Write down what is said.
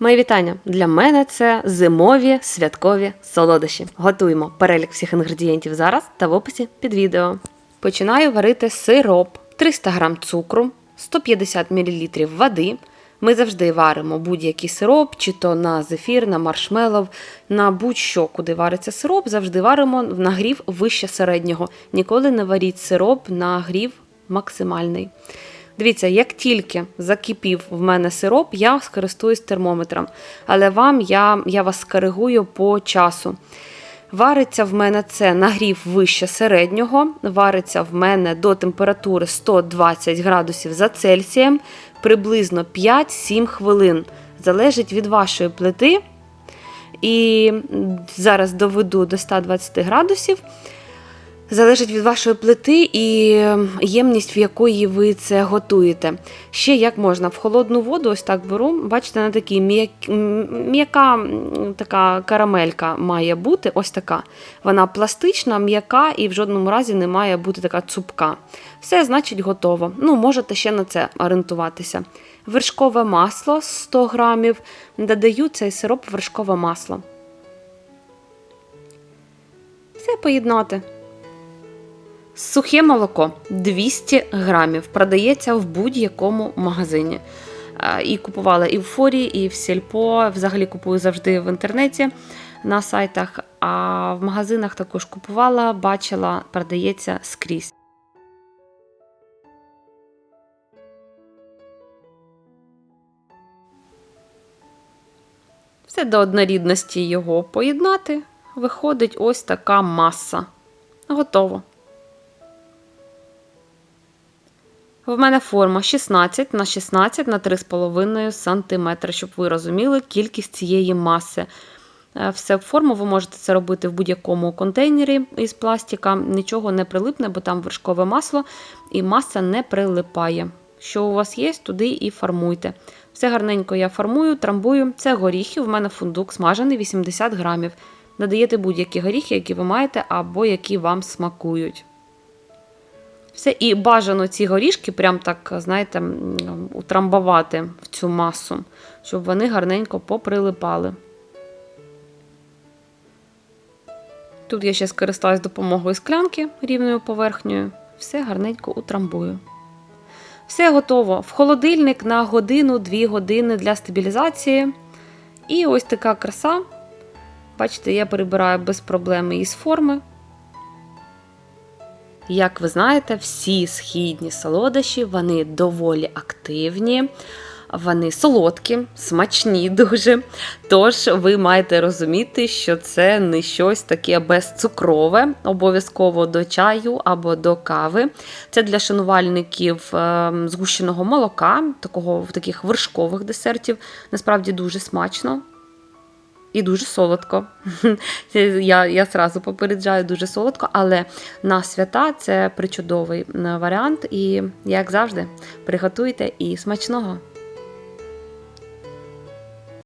Мої вітання! Для мене це зимові святкові солодощі. Готуємо перелік всіх інгредієнтів зараз та в описі під відео. Починаю варити сироп, 300 г цукру, 150 мл води. Ми завжди варимо будь-який сироп, чи то на зефір, на маршмеллоу, на будь-що, куди вариться сироп, завжди варимо в нагрів вище середнього. Ніколи не варіть сироп на грів максимальний. Дивіться, як тільки закипів в мене сироп, я скористуюсь термометром. Але вам я, я вас скоригую по часу. Вариться в мене це нагрів вище середнього, вариться в мене до температури 120 градусів за Цельсієм приблизно 5-7 хвилин. Залежить від вашої плити. І зараз доведу до 120 градусів. Залежить від вашої плити і ємність, в якої ви це готуєте. Ще як можна в холодну воду, ось так беру. Бачите, на такій м'як- м'яка така карамелька має бути. Ось така. Вона пластична, м'яка і в жодному разі не має бути така цупка. Все, значить, готово. Ну, можете ще на це орієнтуватися. Вершкове масло 100 грамів. Додаю цей сироп вершкове масло. Все поєднати. Сухе молоко 200 грамів. Продається в будь-якому магазині. І купувала і в Форі, і в Сільпо. Взагалі купую завжди в інтернеті на сайтах. А в магазинах також купувала, бачила, продається скрізь. Все до однорідності його поєднати. Виходить ось така маса. Готово. В мене форма 16 на 16 на 3,5 см, щоб ви розуміли кількість цієї маси. Е, Все в форму ви можете це робити в будь-якому контейнері із пластика. Нічого не прилипне, бо там вершкове масло і маса не прилипає. Що у вас є, туди і формуйте. Все гарненько я формую, трамбую. Це горіхи. В мене фундук смажений 80 грамів. Додаєте будь-які горіхи, які ви маєте, або які вам смакують. Все, і бажано ці горішки, прям так, знаєте, утрамбувати в цю масу, щоб вони гарненько поприлипали. Тут я ще скористаюсь допомогою склянки рівною поверхнею. Все гарненько утрамбую. Все готово. В холодильник на годину-дві години для стабілізації. І ось така краса. Бачите, я перебираю без проблем із форми. Як ви знаєте, всі східні солодощі вони доволі активні, вони солодкі, смачні дуже. Тож ви маєте розуміти, що це не щось таке безцукрове, обов'язково до чаю або до кави. Це для шанувальників е, згущеного молока, такого таких вершкових десертів. Насправді дуже смачно. І дуже солодко. Я я сразу попереджаю дуже солодко, але на свята це причудовий е, варіант. І, як завжди, приготуйте і смачного!